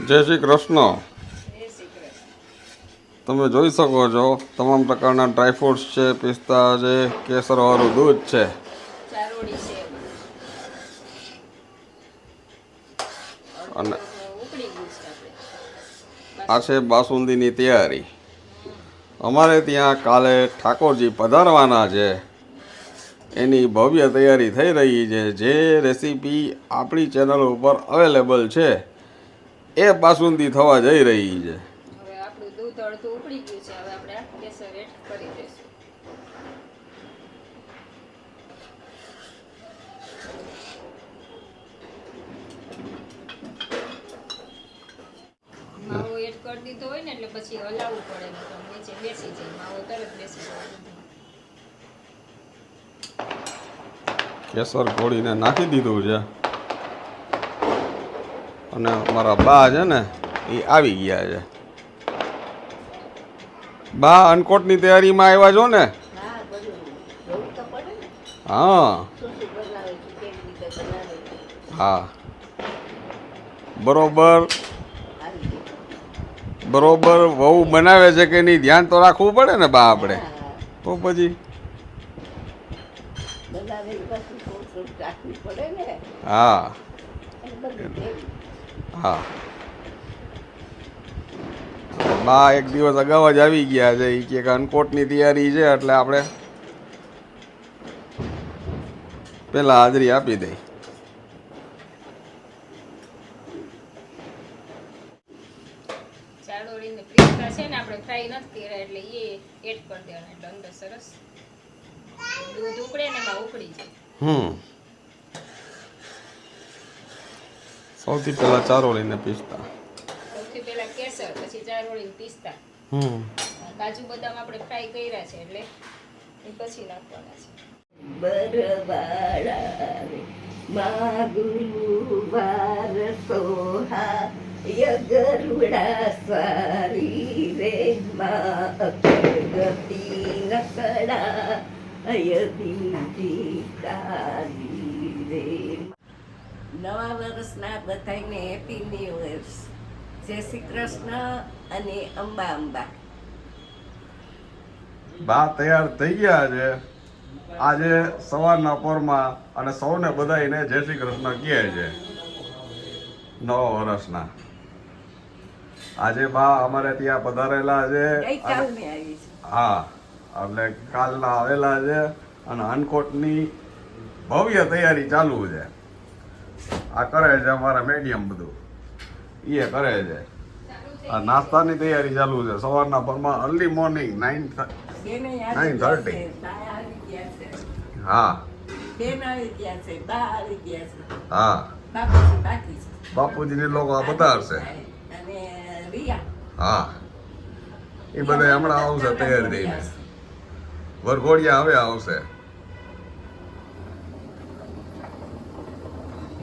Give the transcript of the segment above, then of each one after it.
જય શ્રી કૃષ્ણ. તમે જોઈ શકો છો તમામ પ્રકારના ડ્રાયફ્રૂટ્સ છે પિસ્તા છે કેસરવાળું દૂધ છે. અને આ છે બાસુંદીની તૈયારી. અમારે ત્યાં કાલે ઠાકોરજી પધારવાના છે. એની ભવ્ય તૈયારી થઈ રહી છે. જે રેસીપી આપણી ચેનલ ઉપર અવેલેબલ છે. એ બાસુંદી થવા જઈ રહી છે. હવે આપણું દૂધ અડધું ઉકળી ગયું છે હવે આપણે કેસર એડ કરી દઈશું. માવો એડ કરી દીધો હોય ને એટલે પછી હલાવવું પડે ને તો નીચે બેસી જાય માવો તરત બેસી જાય. કેસર ઘોળીને નાખી દીધું છે. અને મારા બા છે ને એ આવી ગયા છે. બા અનકોટની તૈયારીમાં આવ્યા છો ને? હા. હા. બરોબર. બરોબર. વહુ બનાવે છે કે નહીં ધ્યાન તો રાખવું પડે ને બા આપણે. તો પછી? હા. હા. બા એક દિવસ અગાઉ જ આવી ગયા છે એ કે અનકોટની તૈયારી છે એટલે આપણે પેલા હાજરી આપી દઈ. છે ને આપણે ફ્રાય નથી કર્યા એટલે એ એડ કરી દેવાના એટલે અંદર સરસ દૂધ ઉકળે ને એમાં ઉકળી જાય. હમ. સૌથી પહેલા ચારો લઈને પીસતા. સૌથી પહેલા કેસર પછી ચારોળી પિસ્તા. હમ. કાજુ બદામ આપણે ફ્રાય કર્યા છે એટલે એ પછી નાખવાના છે. બરવાળા રે મા ગુરુવાર સોહા યગરુડા સારી રે મા અકગતિ નકડા અયદી તારી રે નવા વર્ષના બધાને હેપી ન્યુ યર્સ જય શ્રી કૃષ્ણ અને અંબા અંબા. બા તૈયાર થઈ ગયા છે આજે સવારના પોરમાં અને સૌને બધાને જય શ્રી કૃષ્ણ કહે છે. નવા વર્ષના. આજે બા અમારે ત્યાં પધારેલા છે હા એટલે કાલના આવેલા છે અને અનકોટની ભવ્ય તૈયારી ચાલુ છે. આ કરે છે અમારા મીડિયમ બધું. એ કરે છે. આ નાસ્તાની તૈયારી ચાલુ છે. સવારના પરમાં અર્લી મોર્નિંગ નાઇન નાઇન છે. હા. હા. બાપુજીની લોકો આ બધા હશે હા. એ બધા હમણાં આવશે તૈયાર થઈને. વરઘોડિયા હવે આવશે.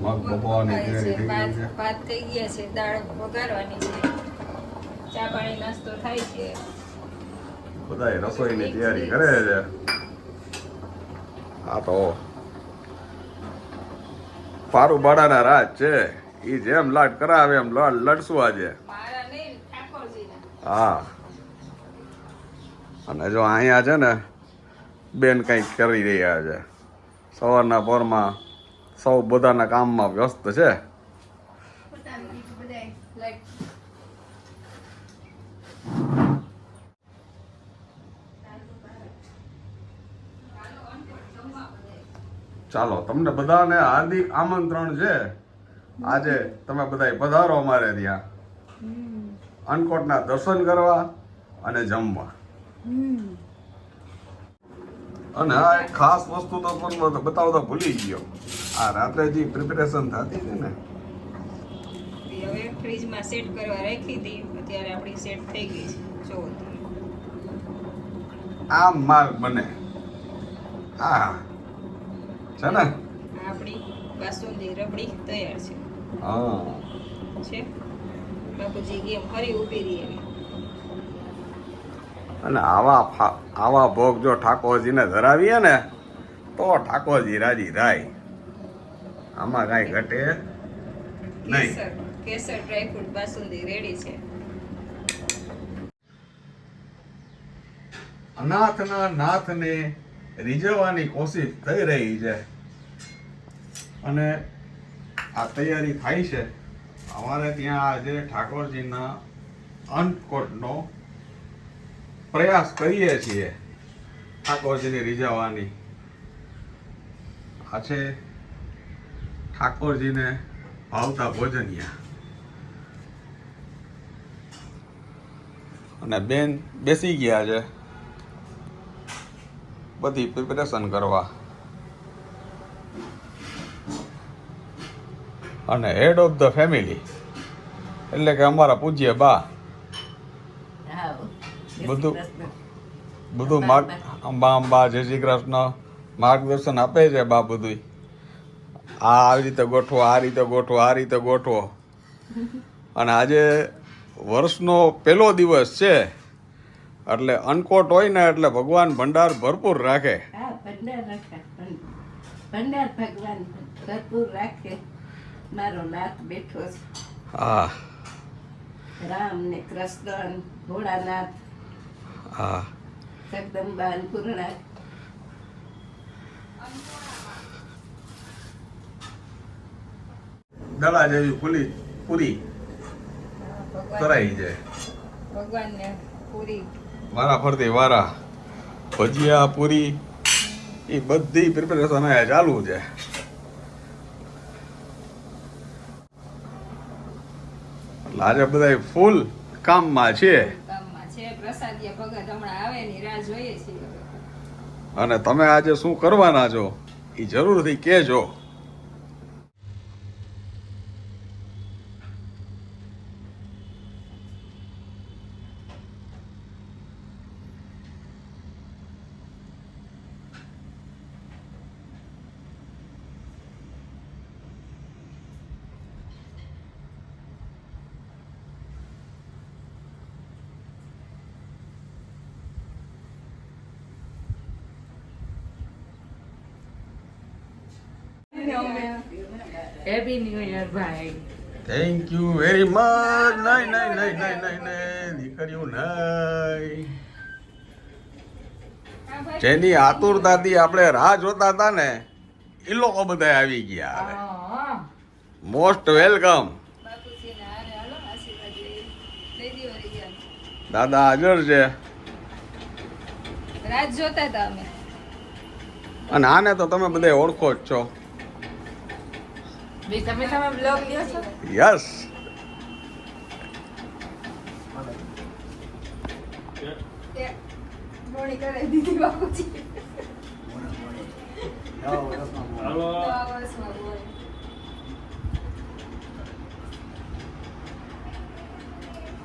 મગ ગઈ ભાત થઈ ગયા છે દાળ વઘારવાની છે. ચા પાણી નાસ્તો થાય છે. બધા રસોઈની તૈયારી કરે છે. આ તો પારું બાડાના રાજ છે. ઈ જેમ લાડ કરાવે એમ લાડ લડશું આજે. હા. અને જો અહીંયા છે ને બેન કંઈક કરી રહ્યા છે. સવારના પોરમાં સૌ બધાના કામમાં વ્યસ્ત છે. ચાલો તમને બધાને હાર્દિક આમંત્રણ છે. આજે તમે બધા પધારો અમારે ત્યાં. અનકોટના દર્શન કરવા અને જમવા. અને આ એક ખાસ વસ્તુ તો પણ બતાવતા ભૂલી ગયો. આ રાત્રે જે પ્રિપેરેશન થતી હતી ને? હવે ફ્રીજમાં સેટ કરવા રાખી હતી. અત્યારે આપણી સેટ થઈ ગઈ છે. તમે આમ માર્ગ બને. હા. છે ને? આપણી બાસુંદી રબડી તૈયાર છે. હા. છે? બાપુજી ગેમ ફરી ઊભી રહી અને આવા આવા ભોગ જો ઠાકોરજીને ધરાવીએ ને તો ઠાકોરજી રાજી થાય. આમાં કાંઈ ઘટે નહીં. કેસર ડ્રાય ફ્રૂટ બાસુંદી રેડી છે. અનાથના નાથને રીઝવવાની કોશિશ થઈ રહી છે. અને આ તૈયારી થાય છે. અમારે ત્યાં આજે ઠાકોરજીના અંતકોટનો પ્રયાસ કરીએ છીએ ઠાકોરજીને રીઝવવાની. આ છે ઠાકોરજીને ભાવતા ભોજનિયા. અને બેન બેસી ગયા છે. બધી પ્રિપેરેશન કરવા. અને હેડ ઓફ ધ ફેમિલી એટલે કે અમારા પૂજ્ય બા. બધું- બધું માર્ગ અંબા અંબા જય શ્રી કૃષ્ણ. માર્ગદર્શન આપે છે બા બધું આ આવી રીતે ગોઠવો આ રીતે ગોઠવો આ રીતે ગોઠવો. અને આજે વર્ષનો પહેલો દિવસ છે. એટલે અનકોટ હોય ને એટલે ભગવાન ભંડાર ભરપૂર રાખે. હા ભંડાર ભગવાન ભરપૂર રાખે. મારો નાથ બેઠો છે. હા. રામ ને કૃષ્ણ ભોળાનાથ. હા. જગદંબા પૂર્ણા દડા જેવી પૂરી ભગવાન કરાઈ જાય. ભગવાનને પૂરી. વારા ફરતી વારા. ભજીયા પૂરી એ બધી પ્રિપેરેશન અહીંયા ચાલુ છે. આજે બધા ફૂલ કામમાં છે. અને તમે આજે શું કરવાના છો? એ જરૂરથી કહેજો. હેપી ન્યુ યર ભાઈ. થેન્ક યુ વેરી મચ નહીં નહીં નહીં નહીં નહીં નહીં દીકરીઓ નહીં જેની આતુરતાથી આપણે રાહ જોતા હતા ને એ લોકો બધા આવી ગયા હવે. Most welcome. દાદા હાજર છે. અને આને તો તમે બધા ઓળખો જ છો. બે તમે તમે બ્લોગ લ્યો છો યસ તે મોડી કરાવી દીધી બાપુજી નવા વર્ષમાં બોલ.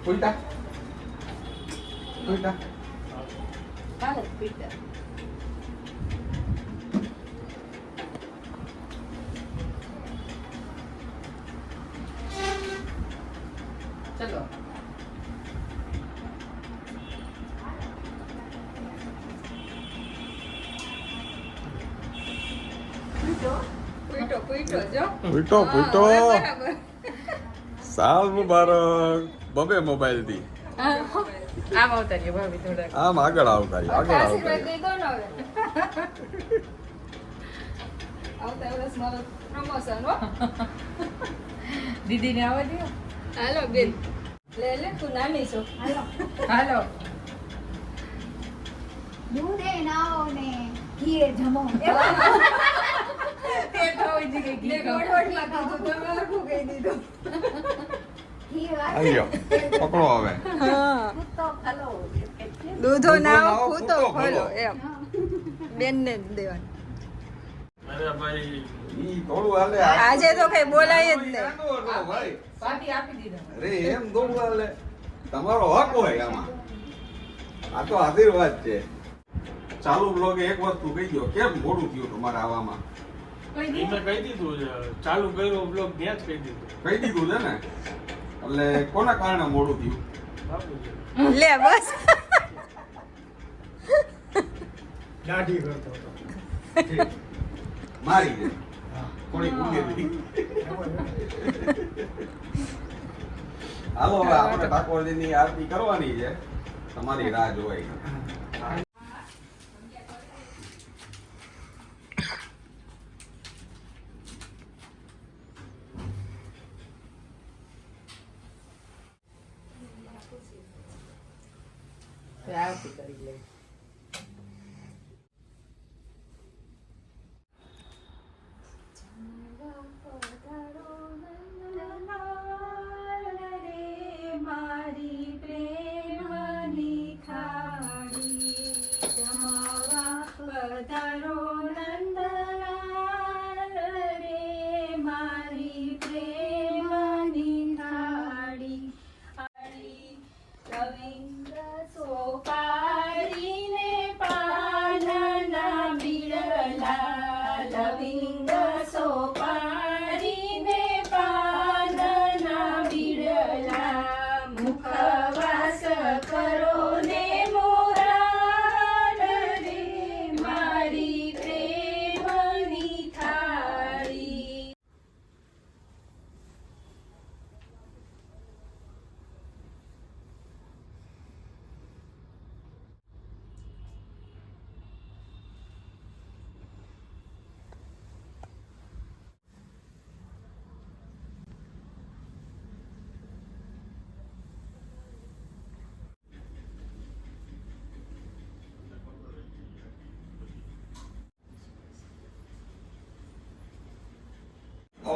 ઉલટા ઉલટા ચાલો પીટર ચલો પૂઈટો પૂઈટો જો પૂઈટો, હા, પૂઈટો. હવે બરાબર. સાલ મુબારક બબે મોબાઈલથી આમ આવતા ભાભી થોડાક આમ આગળ આવતા રહ્યો, આગળ આવતા આશીર્વાદ રહ્યો. દઈ દો ને હવે આવતા વર્ષ મારો પ્રમોશન હો દીદીને આવવા દો હાલો બેન. લે લે તું નાની છો. હાલો. દૂધે નાઓ ને ઘીએ જમો. તે તો હોય કે ઘી ગોળવટમાં કીધું તમે આખું કહી દીધું. ઘી પકડો હવે. દૂધો નાઓ, ફૂતો ખોલો. એમ. બેનને જ દેવાનું. ઈ થોડું હાલે. આજે તો કઈ બોલાય જ નહીં. અરે એમ થોડું હાલે. તમારો હક હોય આમાં. આ તો આશીર્વાદ છે. ચાલુ બ્લોગે એક વસ્તુ કહી દો કેમ મોડું થયું તમારે આવવામાં કોઈ કહી દીધું છે. ચાલુ કર્યો બ્લોગ ત્યાં જ કહી દીધું. કહી દીધું છે ને? એટલે કોના કારણે મોડું થયું? લે બસ. દાઢી કરતો હતો. મારી કોણી હતી. હાલો હવે આપણે ઠાકોરજીની આરતી કરવાની છે. તમારી રાહ જોવાય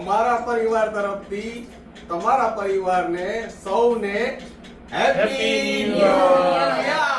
અમારા પરિવાર તરફથી તમારા પરિવારને સૌને હેપી ન્યૂ યર